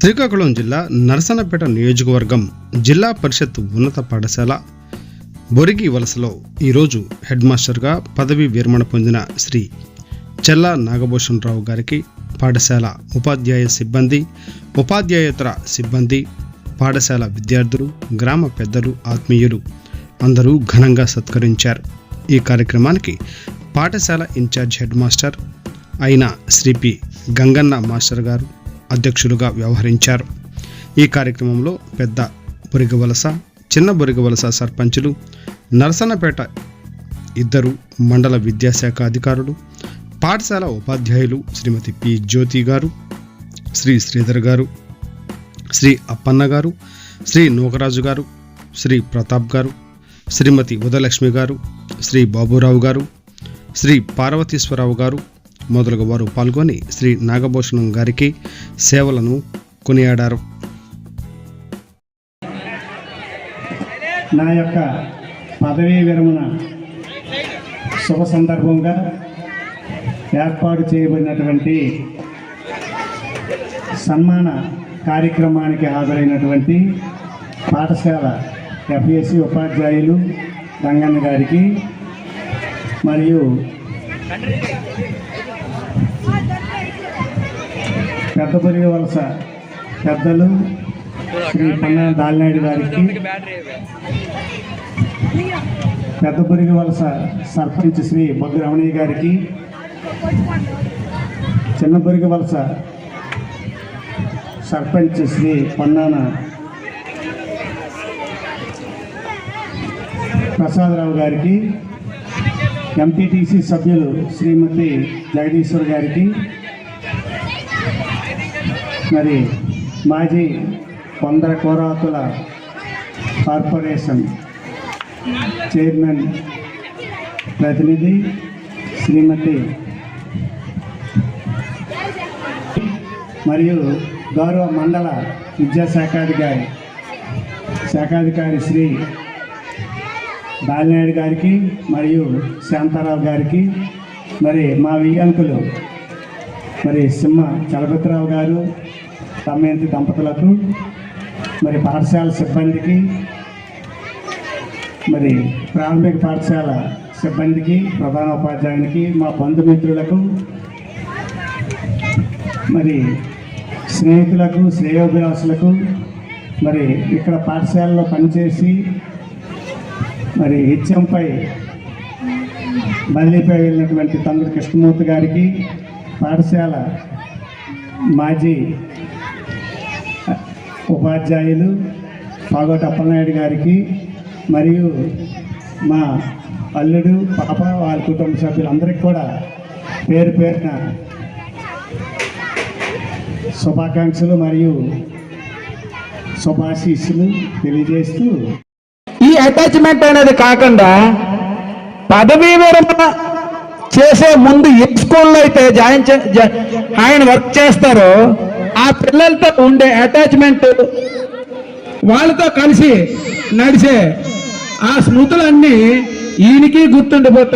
శ్రీకాకుళం జిల్లా నరసనపేట నియోజకవర్గం జిల్లా పరిషత్ ఉన్నత పాఠశాల బొరిగి వలసలో ఈరోజు హెడ్ మాస్టర్గా పదవి విరమణ పొందిన శ్రీ చెల్లా నాగభూషణరావు గారికి పాఠశాల ఉపాధ్యాయ సిబ్బంది ఉపాధ్యాయేతర సిబ్బంది పాఠశాల విద్యార్థులు గ్రామ పెద్దలు ఆత్మీయులు అందరూ ఘనంగా సత్కరించారు. ఈ కార్యక్రమానికి పాఠశాల ఇన్ఛార్జ్ హెడ్ మాస్టర్ అయిన శ్రీ పి గంగన్న మాస్టర్ గారు అధ్యక్షులుగా వ్యవహరించారు. ఈ కార్యక్రమంలో పెద్ద బొరిగవలస చిన్న బొరిగవలస సర్పంచులు నరసన్నపేట ఇద్దరు మండల విద్యాశాఖ అధికారులు పాఠశాల ఉపాధ్యాయులు శ్రీమతి పి జ్యోతి గారు శ్రీ శ్రీధర్ గారు శ్రీ అప్పన్న గారు శ్రీ నూకరాజు గారు శ్రీ ప్రతాప్ గారు శ్రీమతి ఉదయలక్ష్మి గారు శ్రీ బాబురావు గారు శ్రీ పార్వతీశ్వరరావు గారు మొదలగు వారు పాల్గొని శ్రీ నాగభూషణం గారికి సేవలను కొనియాడారు. నా యొక్క పదవీ విరమణ శుభ సందర్భంగా ఏర్పాటు చేయబడినటువంటి సన్మాన కార్యక్రమానికి హాజరైనటువంటి పాఠశాల ఎఫ్ఎస్సి ఉపాధ్యాయులు రంగన్న గారికి మరియు పెద్దపల్లి వలస పెద్దలు శ్రీ పన్నా దాలినాయుడు గారికి పెద్దపురిగి వలస సర్పంచ్ శ్రీ బొగ్గు రమణయ్య గారికి చిన్నపురిగి వలస సర్పంచ్ శ్రీ పొన్నాన ప్రసాదరావు గారికి ఎంపీటీసీ సభ్యులు శ్రీమతి జగదీశ్వర్ గారికి మరి మాజీ కొందర కోరాతుల కార్పొరేషన్ చైర్మన్ ప్రతినిధి శ్రీమతి మరియు గౌరవ మండల విద్యాశాఖాధికారి శాఖాధికారి శ్రీ బాలినాయుడు గారికి మరియు శాంతారావు గారికి మరి మా వియ్యంకులు మరి సింహ చలపతిరావు గారు దమయంతి దంపతులకు మరి పాఠశాల సిబ్బందికి మరి ప్రాథమిక పాఠశాల సిబ్బందికి ప్రధానోపాధ్యాయునికి మా బంధుమిత్రులకు మరి స్నేహితులకు శ్రేయోభిలాసులకు మరి ఇక్కడ పాఠశాలలో పనిచేసి మరి హెచ్ఎంపై బదిలీపై వెళ్ళినటువంటి తమ్ముడు కృష్ణమూర్తి గారికి పాఠశాల మాజీ ఉపాధ్యాయులు పాగోట అప్పలనాయుడు గారికి మరియు మా అల్లుడు పాప వాళ్ళ కుటుంబ సభ్యులందరికీ కూడా పేరు పేరున శుభాకాంక్షలు మరియు శుభాశీస్సులు తెలియజేస్తూ ఈ అటాచ్మెంట్ అనేది కాకుండా పదవీ విరమణ చేసే ముందు ఏ స్కూల్లో అయితే జాయిన్ చే- ఆయన వర్క్ చేస్తారో ఆ పిల్లలతో ఉండే అటాచ్మెంట్ వాళ్ళతో కలిసి నడిచే ఆ స్మృతులన్నీ ఈయనకి గుర్తుండిపోతాయి.